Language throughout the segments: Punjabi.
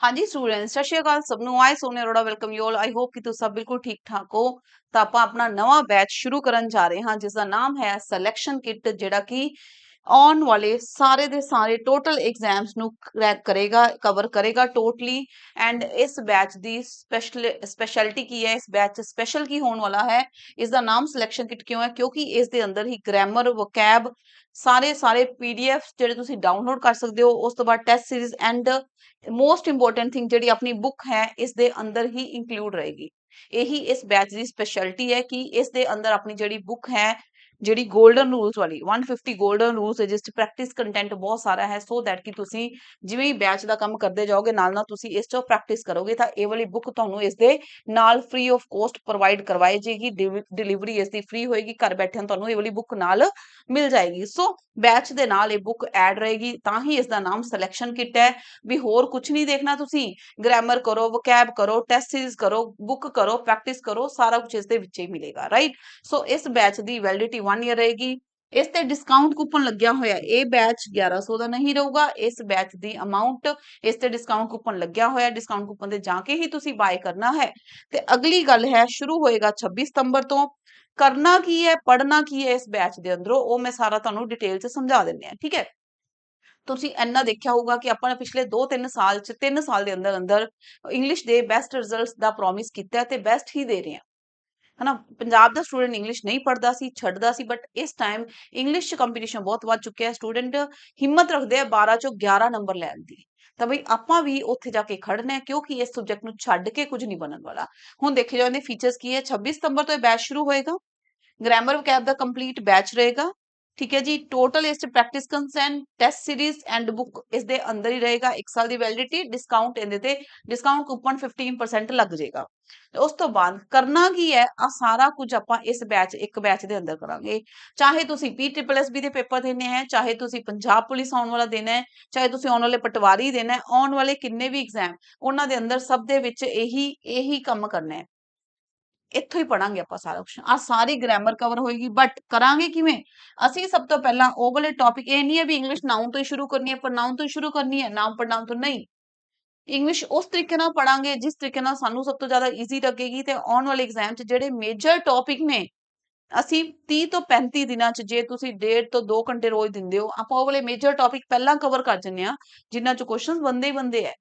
ਹਾਂਜੀ ਸਟੂਡੈਂਟਸ ਸਤਿ ਸ਼੍ਰੀ ਅਕਾਲ ਸਭ ਨੂੰ। I Sonia Arora welcome you all I hope ਕਿ ਤੁਸੀਂ ਸਭ ਬਿਲਕੁਲ ਠੀਕ ਠਾਕ ਹੋ। ਤਾਂ ਆਪਾਂ ਆਪਣਾ ਨਵਾਂ ਬੈਚ ਸ਼ੁਰੂ ਕਰਨ ਜਾ ਰਹੇ ਹਾਂ ਜਿਸ ਦਾ ਨਾਮ ਹੈ ਸਿਲੈਕਸ਼ਨ ਕਿੱਟ ਜਿਹੜਾ ਕਿ ਆਉਣ ਵਾਲੇ ਸਾਰੇ ਦੇ ਸਾਰੇ ਟੋਟਲ ਐਗਜ਼ਾਮਸ ਨੂੰ ਕਰੈਕ ਕਰੇਗਾ ਕਵਰ ਕਰੇਗਾ ਟੋਟਲੀ ਐਂਡ ਇਸ ਬੈਚ ਦੀ ਸਪੈਸ਼ਲ ਸਪੈਸ਼ਲਿਟੀ ਕੀ ਹੈ? ਇਸ ਬੈਚ ਸਪੈਸ਼ਲ ਕੀ ਹੋਣ ਵਾਲਾ ਹੈ? ਇਸ ਦਾ ਨਾਮ ਸਿਲੈਕਸ਼ਨ ਕਿਟ ਕਿਉਂ ਹੈ? ਕਿਉਂਕਿ ਇਸ ਦੇ ਅੰਦਰ ਹੀ ਗ੍ਰਾਮਰ ਵੋਕੈਬ ਸਾਰੇ ਸਾਰੇ ਪੀਡੀਐਫ ਜਿਹੜੇ ਤੁਸੀਂ ਡਾਊਨਲੋਡ ਕਰ ਸਕਦੇ ਹੋ, ਉਸ ਤੋਂ ਬਾਅਦ test series and most important thing ਜਿਹੜੀ ਆਪਣੀ ਬੁੱਕ ਹੈ, ਇਸ ਦੇ ਅੰਦਰ ਹੀ ਇਨਕਲੂਡ ਰਹੇਗੀ। ਇਹੀ ਇਸ ਬੈਚ ਦੀ ਸਪੈਸ਼ਲਿਟੀ ਹੈ ਕਿ ਇਸ ਦੇ ਅੰਦਰ ਆਪਣੀ ਜਿਹੜੀ ਬੁੱਕ ਹੈ ਜਿਹੜੀ 골ਡਨ ਰੂਲਸ ਵਾਲੀ 150 골ਡਨ ਰੂਲਸ ਜਿਸ ਚ ਪ੍ਰੈਕਟਿਸ ਕੰਟੈਂਟ ਬਹੁਤ ਸਾਰਾ ਹੈ ਸੋ ਦੈਟ ਕਿ ਤੁਸੀਂ ਜਿਵੇਂ ਹੀ ਬੈਚ ਦਾ ਕੰਮ ਕਰਦੇ ਜਾਓਗੇ, ਨਾਲ ਨਾਲ ਤੁਸੀਂ ਇਸ ਤੋਂ ਪ੍ਰੈਕਟਿਸ ਕਰੋਗੇ, ਤਾਂ ਇਹ ਵਾਲੀ ਬੁੱਕ ਤੁਹਾਨੂੰ ਇਸ ਦੇ ਨਾਲ ਫ੍ਰੀ ਆਫ ਕੋਸਟ ਪ੍ਰੋਵਾਈਡ ਕਰਵਾਈ ਜਾਏਗੀ ਡਿਲੀਵਰੀ ਇਸ ਦੀ ਫ੍ਰੀ ਹੋਏਗੀ, ਘਰ ਬੈਠਿਆਂ ਤੁਹਾਨੂੰ ਇਹ ਵਾਲੀ ਬੁੱਕ ਨਾਲ ਮਿਲ ਜਾਏਗੀ। ਸੋ ਬੈਚ ਦੇ ਨਾਲ ਇਹ ਬੁੱਕ ਐਡ ਰਹੇਗੀ, ਤਾਂ ਹੀ ਇਸ ਦਾ ਨਾਮ ਸਿਲੈਕਸ਼ਨ ਕਿਟ ਹੈ। ਵੀ ਹੋਰ ਕੁਝ ਨਹੀਂ ਦੇਖਣਾ ਤੁਸੀਂ ਗ੍ਰਾਮਰ ਕਰੋ ਵੋਕੈਬ ਕਰੋ ਟੈਸਟ ਸੀਰੀਜ਼ ਕਰੋ ਬੁੱਕ ਕਰੋ ਪ੍ਰੈਕਟਿਸ ਕਰੋ, ਸਾਰਾ ਕੁਝ ਇਸ ਦੇ ਵਿੱਚ ਹੀ ਮਿਲੇਗਾ ਰਾਈਟ ਸੋ ਇਸ ਬੈਚ ਦੀ ਵੈਲਿਡਿਟੀ 1 ਇਅਰ ਰਹੇਗੀ। ਇਸ ਤੇ ਡਿਸਕਾਊਂਟ ਕੂਪਨ ਲੱਗਿਆ ਹੋਇਆ ਇਹ ਬੈਚ 1100 ਦਾ ਨਹੀਂ ਰਹੂਗਾ। ਇਸ ਬੈਚ ਦੀ ਅਮਾਉਂਟ ਇਸ ਤੇ ਡਿਸਕਾਊਂਟ ਕੂਪਨ ਲੱਗਿਆ ਹੋਇਆ ਡਿਸਕਾਊਂਟ ਕੂਪਨ ਤੇ ਜਾ ਕੇ ਹੀ ਤੁਸੀਂ ਬਾਏ ਕਰਨਾ ਹੈ। ਤੇ ਅਗਲੀ ਗੱਲ ਹੈ, ਸ਼ੁਰੂ ਹੋਏਗਾ 26 ਸਤੰਬਰ ਤੋਂ। ਕਰਨਾ ਕੀ ਹੈ ਪੜਨਾ ਕੀ ਹੈ ਇਸ ਬੈਚ ਦੇ ਅੰਦਰੋਂ, ਉਹ ਮੈਂ ਸਾਰਾ ਤੁਹਾਨੂੰ ਡਿਟੇਲ 'ਚ ਸਮਝਾ ਦਿੰਨੇ ਆ ਠੀਕ ਹੈ? ਤੁਸੀਂ ਇੰਨਾ ਦੇਖਿਆ ਹੋਊਗਾ ਕਿ ਆਪਾਂ ਨੇ ਪਿਛਲੇ 2-3 ਸਾਲ 'ਚ 3 ਸਾਲ ਦੇ ਅੰਦਰ ਅੰਦਰ ਇੰਗਲਿਸ਼ ਦੇ ਬੈਸਟ ਰਿਜ਼ਲਟਸ ਦਾ ਪ੍ਰੋਮਿਸ ਕੀਤਾ ਤੇ ਬੈਸਟ ਹੀ ਦੇ ਰਹੇ ਹਾਂ। ਹਨਾ, ਪੰਜਾਬ ਦਾ ਸਟੂਡੈਂਟ ਇੰਗਲਿਸ਼ ਨਹੀਂ ਪੜਦਾ ਸੀ, ਛੱਡਦਾ ਸੀ ਬਟ ਇਸ ਟਾਈਮ ਇੰਗਲਿਸ਼ 'ਚ ਕੰਪੀਟੀਸ਼ਨ ਬਹੁਤ ਵੱਧ ਚੁੱਕਿਆ ਹੈ। ਸਟੂਡੈਂਟ ਹਿੰਮਤ ਰੱਖਦੇ ਆ 12 ਚੋਂ 11 ਨੰਬਰ ਲੈਣ ਦੀ। ਤਾਂ ਬਈ ਆਪਾਂ ਵੀ ਉੱਥੇ ਜਾ ਕੇ ਖੜਨਾ ਕਿਉਂਕਿ ਇਸ ਸਬਜੈਕਟ ਨੂੰ ਛੱਡ ਕੇ ਕੁਝ ਨਹੀਂ ਬਣਨ ਵਾਲਾ। ਹੁਣ ਦੇਖੇ ਜਾਂਦੇ ਫੀਚਰਸ ਕੀ ਹੈ 26 ਸਤੰਬਰ ਤੋਂ ਇਹ ਬੈਚ ਸ਼ੁਰੂ ਹੋਏਗਾ। ਗ੍ਰਾਮਰ ਵਕੈਬ ਦਾ ਕੰਪਲੀਟ ਬੈਚ ਰਹੇਗਾ। ਠੀਕ ਹੈ ਜੀ ਟੋਟਲ ਇਸ ਤੇ ਪ੍ਰੈਕਟਿਸ ਕੰਸੈਂਟ ਟੈਸਟ ਸੀਰੀਜ਼ ਐਂਡ ਬੁੱਕ ਇਸ ਦੇ ਅੰਦਰ ਹੀ ਰਹੇਗਾ 1 ਸਾਲ ਦੀ ਵੈਲਿਡਿਟੀ ਡਿਸਕਾਊਂਟ ਇਹਦੇ ਤੇ ਡਿਸਕਾਊਂਟ ਕੂਪਨ 15% ਲੱਗ ਜਾਏਗਾ। ਉਸ ਤੋਂ ਬਾਅਦ ਕਰਨਾ ਕੀ ਹੈ ਆ ਸਾਰਾ ਕੁਝ ਆਪਾਂ ਇਸ ਬੈਚ ਇੱਕ ਬੈਚ ਦੇ ਅੰਦਰ ਕਰਾਂਗੇ। ਚਾਹੇ ਤੁਸੀਂ ਪੀਟ੍ਰਿਪਲਐਸਬੀ ਦੇ ਪੇਪਰ ਦੇਣੇ ਹੈ, ਚਾਹੇ ਤੁਸੀਂ ਪੰਜਾਬ ਪੁਲਿਸ ਆਉਣ ਵਾਲਾ ਦੇਣਾ ਹੈ, ਚਾਹੇ ਤੁਸੀਂ ਆਉਣ ਵਾਲੇ ਪਟਵਾਰੀ ਦੇਣਾ ਹੈ, ਆਉਣ ਵਾਲੇ ਕਿੰਨੇ ਵੀ ਐਗਜ਼ਾਮ ਉਹਨਾਂ ਦੇ ਅੰਦਰ ਸਭ ਦੇ ਵਿੱਚ ਇਹੀ ਇਹੀ ਕੰਮ ਕਰਨਾ ਹੈ। ਇੱਥੋਂ ਹੀ ਪੜਾਂਗੇ ਆਪਾਂ ਸਾਰਾ ਕੁਝ ਆ ਸਾਰੀ ਗ੍ਰਾਮਰ ਕਵਰ ਹੋਏਗੀ ਬਟ ਕਰਾਂਗੇ ਕਿਵੇਂ? ਅਸੀਂ ਸਭ ਤੋਂ ਪਹਿਲਾਂ ਉਹ ਵਾਲੇ ਟੌਪਿਕ ਇਹ ਨਹੀਂ ਹੈ ਵੀ ਇੰਗਲਿਸ਼ ਨਾਉਨ ਤੋਂ ਹੀ ਸ਼ੁਰੂ ਕਰਨੀ ਹੈ ਪ੍ਰਨਾਉਨ ਤੋਂ ਹੀ ਸ਼ੁਰੂ ਕਰਨੀ ਹੈ ਨਾਮ ਪ੍ਰਨਾਉਨ ਤੋਂ ਨਹੀਂ। ਇੰਗਲਿਸ਼ ਉਸ ਤਰੀਕੇ ਨਾਲ ਪੜਾਂਗੇ ਜਿਸ ਤਰੀਕੇ ਨਾਲ ਸਾਨੂੰ ਸਭ ਤੋਂ ਜ਼ਿਆਦਾ ਈਜ਼ੀ ਲੱਗੇਗੀ ਤੇ ਆਉਣ ਵਾਲੇ ਐਗਜ਼ਾਮ 'ਚ ਜਿਹੜੇ ਮੇਜਰ ਟੌਪਿਕ ਨੇ, ਅਸੀਂ 30 ਤੋਂ 35 ਦਿਨਾਂ 'ਚ ਜੇ ਤੁਸੀਂ 1.5 ਤੋਂ 2 ਘੰਟੇ ਰੋਜ਼ ਦਿੰਦੇ ਹੋ, ਆਪਾਂ ਉਹ ਵਾਲੇ ਮੇਜਰ ਟੌਪਿਕ ਪਹਿਲਾਂ ਕਵਰ ਕਰ ਜੰਨੇ ਆ ਜਿਨ੍ਹਾਂ 'ਚ ਕੁਐਸਚਨਸ ਬੰਦੇ ਹੀ ਬੰਦੇ ਐ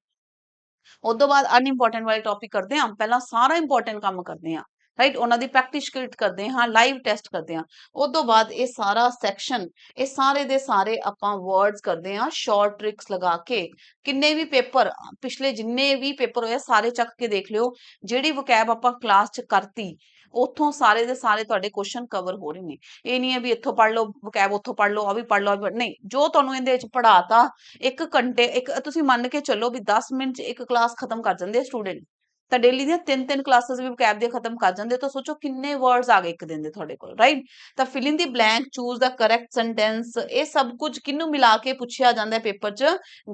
ਉਸ ਤੋਂ ਬਾਅਦ ਅਨਇੰਪੋਰਟੈਂਟ ਵਾਲੇ ਟੌਪਿਕ ਕਰਦੇ ਹਾਂ, ਪਹਿਲਾਂ ਸਾਰਾ ਇੰਪੋਰਟੈਂਟ ਕੰਮ ਕਰਦੇ ਹਾਂ। ਰਾਈਟ ਉਹਨਾਂ ਦੀ ਪ੍ਰੈਕਟਿਸ ਕਰਦੇ ਹਾਂ ਲਾਈਵ ਟੈਸਟ ਕਰਦੇ ਹਾਂ। ਉਸ ਤੋਂ ਬਾਅਦ ਇਹ ਸਾਰਾ ਸੈਕਸ਼ਨ ਇਹ ਸਾਰੇ ਦੇ ਸਾਰੇ ਆਪਾਂ ਵਰਡਸ ਕਰਦੇ ਹਾਂ ਸ਼ਾਰਟ ਟ੍ਰਿਕਸ ਲਗਾ ਕੇ। ਕਿੰਨੇ ਵੀ ਪੇਪਰ, ਪਿਛਲੇ ਜਿੰਨੇ ਵੀ ਪੇਪਰ ਹੋਏ ਸਾਰੇ ਚੱਕ ਕੇ ਦੇਖ ਲਿਓ। ਜਿਹੜੀ ਵੋਕੈਬ ਆਪਾਂ ਕਲਾਸ 'ਚ ਕਰਤੀ, ਉਥੋਂ ਸਾਰੇ ਦੇ ਸਾਰੇ ਤੁਹਾਡੇ ਕੁਐਸਚਨ ਕਵਰ ਹੋ ਰਹੇ ਨੇ। ਇਹ ਨਹੀਂ ਹੈ ਵੀ ਇੱਥੋਂ ਪੜ ਲਓ ਵੋਕੈਬ ਉੱਥੋਂ ਪੜ ਲਓ ਆ ਵੀ ਪੜ ਲਓ ਨਹੀਂ, ਜੋ ਤੁਹਾਨੂੰ ਇਹਦੇ ਵਿੱਚ ਪੜਾਤਾ ਇੱਕ ਘੰਟੇ, ਇੱਕ ਤੁਸੀਂ ਮੰਨ ਕੇ ਚੱਲੋ ਵੀ 10 ਮਿੰਟ 'ਚ ਇੱਕ ਕਲਾਸ ਖਤਮ ਕਰ ਜਾਂਦੇ ਸਟੂਡੈਂਟ ਤਾਂ ਡੇਲੀ ਦੀਆਂ ਤਿੰਨ ਤਿੰਨ ਕਲਾਸਿਸ ਵੀ ਵੋਕੈਬ ਦੇ ਖਤਮ ਕਰ ਜਾਂਦੇ ਤਾਂ ਸੋਚੋ ਕਿੰਨੇ ਵਰਡਸ ਆ ਗਏ ਇੱਕ ਦਿਨ ਦੇ ਤੁਹਾਡੇ ਕੋਲ ਰਾਈਟ ਤਾਂ fill in the blank choose the correct sentence ਇਹ ਸਭ ਕੁਝ ਕਿੰਨੂੰ ਮਿਲਾ ਕੇ ਪੁੱਛਿਆ ਜਾਂਦਾ ਹੈ ਪੇਪਰ 'ਚ?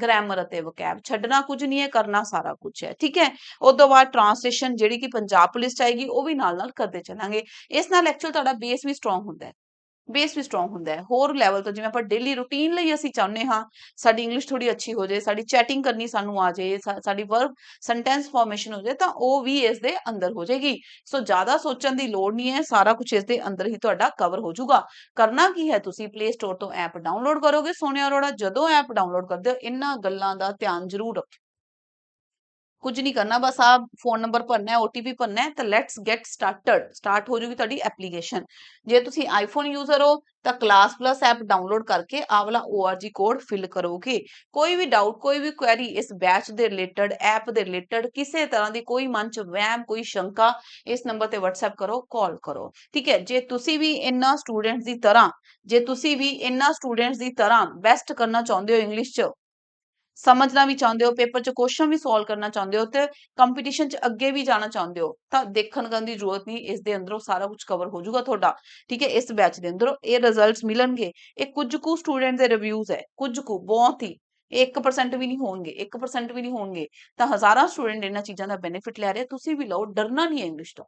ਗ੍ਰਾਮਰ ਅਤੇ ਵੋਕੈਬ ਛੱਡਣਾ ਕੁਝ ਨਹੀਂ ਹੈ, ਕਰਨਾ ਸਾਰਾ ਕੁਝ ਹੈ, ਠੀਕ ਹੈ? ਉਸ ਤੋਂ ਬਾਅਦ ਟ੍ਰਾਂਸਲੇਸ਼ਨ ਜਿਹੜੀ ਕਿ ਪੰਜਾਬ ਪੁਲਿਸ ਚਾਹੀਗੀ ਉਹ ਵੀ ਨਾਲ ਨਾਲ ਕਰਦੇ ਚੱਲਾਂਗੇ। ਇਸ ਨਾਲ ਐਕਚੁਅਲ ਤੁਹਾਡਾ ਬੇਸ ਵੀ ਸਟਰੋਂਗ ਹੁੰਦਾ ਹੈ। ਬੇਸ ਵੀ ਸਟਰੋਂਗ ਹੁੰਦਾ ਹੈ। ਹੋਰ ਲੈਵਲ ਤੋਂ ਜਿਵੇਂ ਆਪਾਂ ਡੇਲੀ ਰੂਟੀਨ ਲਈ ਅਸੀਂ ਚਾਹੁੰਦੇ ਹਾਂ, ਸਾਡੀ ਇੰਗਲਿਸ਼ ਥੋੜੀ ਅੱਛੀ ਹੋ ਜਾਏ, ਸਾਡੀ ਚੈਟਿੰਗ ਕਰਨੀ ਸਾਨੂੰ ਆ ਜਾਏ ਸਾਡੀ ਵਰਬ ਸੈਂਟੈਂਸ ਫਾਰਮੇਸ਼ਨ ਹੋ ਜਾਏ, ਤਾਂ ਉਹ ਵੀ ਇਸ ਦੇ ਅੰਦਰ ਹੋ ਜਾਏਗੀ। ਸੋ ਜ਼ਿਆਦਾ ਸੋਚਣ ਦੀ ਲੋੜ ਨਹੀਂ ਹੈ, ਸਾਰਾ ਕੁਝ ਇਸ ਦੇ ਅੰਦਰ ਹੀ ਤੁਹਾਡਾ ਕਵਰ ਹੋ ਜਾਊਗਾ। ਕਰਨਾ ਕੀ ਹੈ ਤੁਸੀਂ? ਪਲੇ ਸਟੋਰ ਤੋਂ ਐਪ ਡਾਊਨਲੋਡ ਕਰੋਗੇ ਸੋਨਿਆ ਅਰੋੜਾ। ਜਦੋਂ ਐਪ ਡਾਊਨਲੋਡ ਕਰਦੇ ਹੋ ਇਹਨਾਂ ਗੱਲਾਂ ਦਾ ਧਿਆਨ ਜ਼ਰੂਰ ਰੱਖੋ ਕੁਝ ਨਹੀਂ ਕਰਨਾ, ਬਸ ਆ ਫੋਨ ਨੰਬਰ ਭਰਨਾ ਹੈ OTP ਭਰਨਾ ਹੈ ਤਾਂ ਲੈਟਸ ਗੈਟ ਸਟਾਰਟਡ ਸਟਾਰਟ ਹੋ ਜੂਗੀ ਤੁਹਾਡੀ ਐਪਲੀਕੇਸ਼ਨ ਜੇ ਤੁਸੀਂ ਆਈਫੋਨ ਯੂਜ਼ਰ ਹੋ, ਤਾਂ ਕਲਾਸ ਪਲੱਸ ਐਪ ਡਾਊਨਲੋਡ ਕਰਕੇ ਆ ਵਾਲਾ ORG ਕੋਡ ਫਿਲ ਕਰੋਗੇ। ਕੋਈ ਵੀ ਡਾਊਟ ਕੋਈ ਵੀ ਕੁਐਰੀ ਇਸ ਬੈਚ ਦੇ ਰਿਲੇਟਡ ਐਪ ਦੇ ਰਿਲੇਟਡ ਕਿਸੇ ਤਰ੍ਹਾਂ ਦੀ ਕੋਈ ਮਨ ਚ ਵਹਿਮ, ਕੋਈ ਸ਼ੰਕਾ, ਇਸ ਨੰਬਰ ਤੇ WhatsApp ਕਰੋ ਕਾਲ ਕਰੋ। ਠੀਕ ਹੈ, ਜੇ ਤੁਸੀਂ ਵੀ ਇੰਨਾ ਸਟੂਡੈਂਟਸ ਦੀ ਤਰ੍ਹਾਂ, ਜੇ ਤੁਸੀਂ ਵੀ ਇੰਨਾ ਸਟੂਡੈਂਟਸ ਦੀ ਤਰ੍ਹਾਂ ਬੈਸਟ ਕਰਨਾ ਚਾਹੁੰਦੇ ਹੋ ਇੰਗਲਿਸ਼ ਚ ਸਮਝਣਾ ਵੀ ਚਾਹੁੰਦੇ ਹੋ, ਪੇਪਰ 'ਚ ਕੁਐਸਚਨ ਵੀ ਸੋਲਵ ਕਰਨਾ ਚਾਹੁੰਦੇ ਹੋ ਤੇ ਕੰਪੀਟੀਸ਼ਨ 'ਚ ਅੱਗੇ ਵੀ ਜਾਣਾ ਚਾਹੁੰਦੇ ਹੋ, ਤਾਂ ਦੇਖਣ ਕਰਨ ਦੀ ਜ਼ਰੂਰਤ ਨਹੀਂ, ਇਸ ਦੇ ਅੰਦਰੋਂ ਸਾਰਾ ਕੁਝ ਕਵਰ ਹੋ ਜਾਊਗਾ ਤੁਹਾਡਾ, ਠੀਕ ਹੈ, ਇਸ ਬੈਚ ਦੇ ਅੰਦਰੋਂ ਇਹ ਰਿਜ਼ਲਟਸ ਮਿਲਣਗੇ, ਇਹ ਕੁਝ ਕੁ ਸਟੂਡੈਂਟ ਦੇ ਰਿਵਿਊਜ਼ ਹੈ, ਕੁਝ ਕੁ, ਬਹੁਤ ਹੀ 1% ਵੀ ਨਹੀਂ ਹੋਣਗੇ 1% ਵੀ ਨਹੀਂ ਹੋਣਗੇ, ਤਾਂ ਹਜ਼ਾਰਾਂ ਸਟੂਡੈਂਟ ਇਹਨਾਂ ਚੀਜ਼ਾਂ ਦਾ ਬੈਨੀਫਿਟ ਲੈ ਰਹੇ ਤੁਸੀਂ ਵੀ ਲਓ, ਡਰਨਾ ਨਹੀਂ ਹੈ ਇੰਗਲਿਸ਼ ਤੋਂ,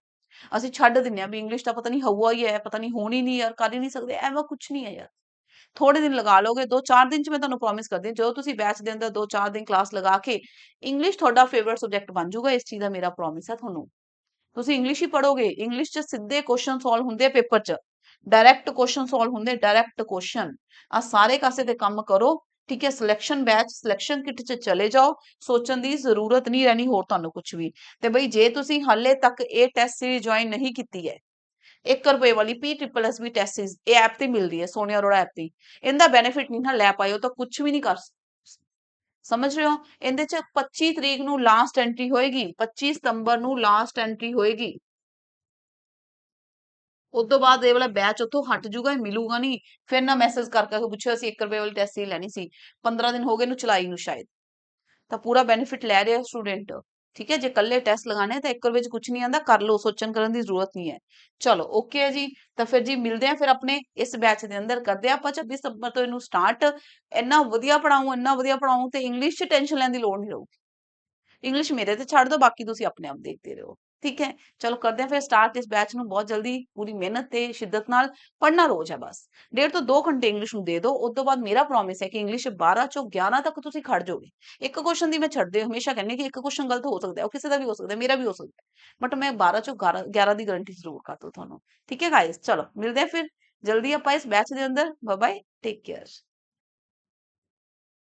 ਅਸੀਂ ਛੱਡ ਦਿੰਨੇ ਆ ਵੀ ਇੰਗਲਿਸ਼ ਦਾ ਪਤਾ ਨਹੀਂ ਹਵਾ ਹੀ ਹੈ, ਪਤਾ ਨਹੀਂ ਹੋਣੀ ਨਹੀਂ ਯਾਰ, ਕਰ ਹੀ ਨਹੀਂ ਸਕਦੇ, ਐਵੇਂ ਕੁਝ ਨਹੀਂ ਹੈ ਯਾਰ। ਥੋੜੇ ਦਿਨ ਲਗਾ ਲੋਗੇ 2-4 ਦਿਨ ਚ ਮੈਂ ਤੁਹਾਨੂੰ ਪ੍ਰੋਮਿਸ ਕਰਦੀ ਹਾਂ, ਜਦੋਂ ਤੁਸੀਂ ਬੈਚ ਦੇ ਅੰਦਰ 2-4 ਦਿਨ ਕਲਾਸ ਲਗਾ ਕੇ ਇੰਗਲਿਸ਼ ਤੁਹਾਡਾ ਫੇਵਰਿਟ ਸਬਜੈਕਟ ਬਣ ਜਾਊਗਾ, ਇਸ ਚੀਜ਼ ਦਾ ਮੇਰਾ ਪ੍ਰੋਮਿਸ ਹੈ ਤੁਹਾਨੂੰ। ਤੁਸੀਂ ਇੰਗਲਿਸ਼ ਹੀ ਪੜੋਗੇ ਇੰਗਲਿਸ਼ ਚ ਸਿੱਧੇ ਕੁਐਸਚਨ ਸੋਲਵ ਹੁੰਦੇ ਪੇਪਰ ਚ। ਡਾਇਰੈਕਟ ਕੁਐਸਚਨ ਸੋਲਵ ਹੁੰਦੇ ਡਾਇਰੈਕਟ ਕੁਐਸਚਨ ਆ ਸਾਰੇ ਕਾਸੇ ਤੇ ਕੰਮ ਕਰੋ, ਠੀਕ ਹੈ ਸਿਲੈਕਸ਼ਨ ਬੈਚ ਸਿਲੈਕਸ਼ਨ ਕਿਟ ਚ ਚਲੇ ਜਾਓ, ਸੋਚਣ ਦੀ ਜ਼ਰੂਰਤ ਨਹੀਂ ਰਹਿਣੀ ਹੋਰ ਤੁਹਾਨੂੰ ਕੁਝ ਵੀ। ਤੇ ਬਈ ਜੇ ਤੁਸੀਂ ਹਾਲੇ ਤੱਕ ਇਹ ਟੈਸਟ ਸੀਰੀਜ਼ ਜੁਆਇਨ ਨਹੀਂ ਕੀਤੀ ਹੈ 1 ਰੁਪਏ ਵਾਲੀ P triple S B test ਇਹ ਐਪ ਤੇ ਮਿਲਦੀ ਹੈ, ਸੋਨੀਆ ਅਰੋੜਾ ਐਪ ਤੇ। ਇਹਦਾ ਬੈਨੀਫਿਟ ਨਹੀਂ ਨਾ ਲੈ ਪਾਇਓ ਤਾਂ ਕੁਝ ਵੀ ਨਹੀਂ ਕਰ ਸਮਝ ਰਹੇ ਹੋ? ਇਹਦੇ ਚ 25 ਤਰੀਕ ਨੂੰ ਲਾਸਟ ਐਂਟਰੀ ਹੋਏਗੀ 25 ਸਤੰਬਰ ਨੂੰ ਲਾਸਟ ਐਂਟਰੀ ਹੋਏਗੀ। ਉਸ ਤੋਂ ਬਾਅਦ ਇਹ ਵਾਲਾ ਬੈਚ ਉੱਥੋਂ ਹਟ ਜੂਗਾ, ਇਹ ਮਿਲੂਗਾ ਨਹੀਂ। ਫਿਰ ਨਾ ਮੈਸੇਜ ਕਰ ਕਰਕੇ ਪੁੱਛਿਆ ਸੀ 1 ਰੁਪਏ ਵਾਲੀ ਟੈਸਟ ਹੀ ਲੈਣੀ ਸੀ। 15 ਦਿਨ ਹੋ ਗਏ ਨੂੰ ਚਲਾਈ ਨੂੰ ਸ਼ਾਇਦ। ਤਾਂ ਪੂਰਾ ਬੈਨੀਫਿਟ ਲੈ ਰਿਹਾ ਸਟੂਡੈਂਟ ਠੀਕ ਹੈ, ਜੇ ਕੱਲੇ ਟੈਸਟ ਲਗਾਣੇ ਤਾਂ ਇੱਕ ਰੁਪਏ ਚ ਕੁਝ ਨਹੀਂ ਆਂਦਾ ਕਰ ਲਓ, ਸੋਚਣ ਕਰਨ ਦੀ ਜ਼ਰੂਰਤ ਨਹੀਂ ਹੈ। ਚਲੋ ਓਕੇ ਹੈ ਜੀ, ਤਾਂ ਫਿਰ ਜੀ ਮਿਲਦੇ ਆ ਫਿਰ ਆਪਣੇ ਇਸ ਬੈਚ ਦੇ ਅੰਦਰ, ਕਰਦੇ ਆ ਆਪਾਂ 26 ਸਤੰਬਰ ਤੋਂ ਇਹਨੂੰ ਸਟਾਰਟ ਇੰਨਾ ਵਧੀਆ ਪੜਾਉਂ ਇੰਨਾ ਵਧੀਆ ਪੜਾਉਂ ਤੇ ਇੰਗਲਿਸ਼ 'ਚ ਟੈਨਸ਼ਨ ਲੈਣ ਦੀ ਲੋੜ ਨਹੀਂ ਰਹੂਗੀ। ਇੰਗਲਿਸ਼ ਮੇਰੇ ਤੇ ਛੱਡ ਦਿਓ, ਬਾਕੀ ਤੁਸੀਂ ਆਪਣੇ ਆਪ ਦੇਖਦੇ ਰਹੋ। ਠੀਕ ਹੈ? ਚਲੋ ਕਰਦੇ ਆ ਫਿਰ ਸਟਾਰਟ ਇਸ ਬੈਚ ਨੂੰ ਬਹੁਤ ਜਲਦੀ, ਪੂਰੀ ਮਿਹਨਤ ਤੇ ਸ਼ਿੱਦਤ ਨਾਲ ਪੜ੍ਹਨਾ ਰੋਜ਼ ਹੈ ਬਸ। ਡੇਢ ਤੋਂ 2 ਘੰਟੇ ਇੰਗਲਿਸ਼ ਨੂੰ ਦੇ ਦਿਓ, ਉਸ ਤੋਂ ਬਾਅਦ ਮੇਰਾ ਪ੍ਰੋਮਿਸ ਹੈ ਕਿ ਇੰਗਲਿਸ਼ 12 ਚੋਂ 11 ਤੱਕ ਤੁਸੀਂ ਖੜ ਜਾਓਗੇ। ਇੱਕ ਕੁਐਸਚਨ ਦੀ ਮੈਂ ਛੱਡਦੇ ਹਮੇਸ਼ਾ ਕਹਿੰਦੀ ਕਿ ਇੱਕ ਕੁਐਸਚਨ ਗਲਤ ਹੋ ਸਕਦਾ ਹੈ, ਉਹ ਕਿਸੇ ਦਾ ਵੀ ਹੋ ਸਕਦਾ ਮੇਰਾ ਵੀ ਹੋ ਸਕਦਾ ਬਟ ਮੈਂ 12 ਚੋਂ 11 11 ਦੀ ਗਾਰੰਟੀ ਜ਼ਰੂਰ ਕਰ ਦੂੰ ਤੁਹਾਨੂੰ। ਠੀਕ ਹੈ ਗਾਇਸ ਚਲੋ, ਮਿਲਦੇ ਆ ਫਿਰ। ਜਲਦੀ ਆਪਾਂ ਇਸ ਬੈਚ ਦੇ ਅੰਦਰ। Bye bye take care